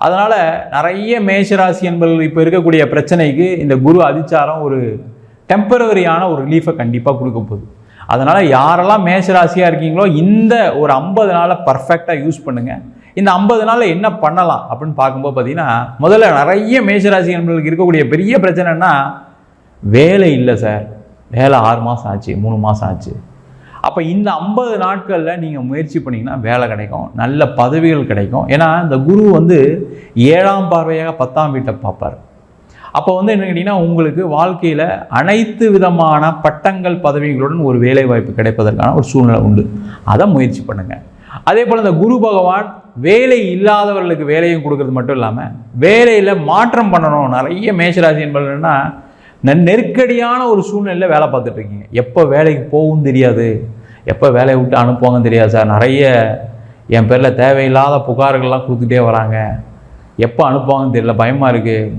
அதனால் நிறைய மேஷராசி என்பது இப்போ இருக்கக்கூடிய பிரச்சனைக்கு இந்த குரு அதிச்சாரம் ஒரு டெம்பரவரியான ஒரு ரிலீஃபை கண்டிப்பாக கொடுக்க போகுது. அதனால் யாரெல்லாம் மேஷராசியாக இருக்கீங்களோ இந்த ஒரு ஐம்பது நாளை பர்ஃபெக்டாக யூஸ் பண்ணுங்கள் இந்த ஐம்பது நாளில் என்ன பண்ணலாம் அப்படின்னு பார்க்கும்போது பார்த்தீங்கன்னா முதல்ல நிறைய மேஷராசி என்பதுக்கு இருக்கக்கூடிய பெரிய பிரச்சனைன்னா வேலை இல்லை சார். வேலை ஆறு மாதம் ஆச்சு மூணு மாதம் ஆச்சு. அப்போ இந்த ஐம்பது நாட்களில் நீங்கள் முயற்சி பண்ணிங்கன்னா வேலை கிடைக்கும். நல்ல பதவிகள் கிடைக்கும். ஏன்னா இந்த குரு வந்து ஏழாம் பார்வையாக பத்தாம் வீட்டை பார்ப்பார். அப்போ வந்து என்ன கேட்டிங்கன்னா உங்களுக்கு வாழ்க்கையில் அனைத்து விதமான பட்டங்கள் பதவிகளுடன் ஒரு வேலை வாய்ப்பு கிடைப்பதற்கான ஒரு சூழ்நிலை உண்டு. அதை முயற்சி பண்ணுங்கள் அதே போல் இந்த குரு பகவான் வேலை இல்லாதவர்களுக்கு வேலையும் கொடுக்கறது மட்டும் இல்லாமல் வேலையில் மாற்றம் பண்ணணும். நிறைய மேஷராசி என்பதுன்னா நெ- நெருக்கடியான ஒரு சூழ்நிலையில் வேலை பார்த்துட்ருக்கீங்க எப்போ வேலைக்கு போகும் தெரியாது. எப்போ வேலையை விட்டு அனுப்புவாங்கன்னு தெரியாது சார். நிறைய என் பேரில் தேவையில்லாத புகார்கள்லாம் கொடுத்துட்டே வராங்க. எப்போ அனுப்புவாங்கன்னு தெரியல. பயமாக இருக்குது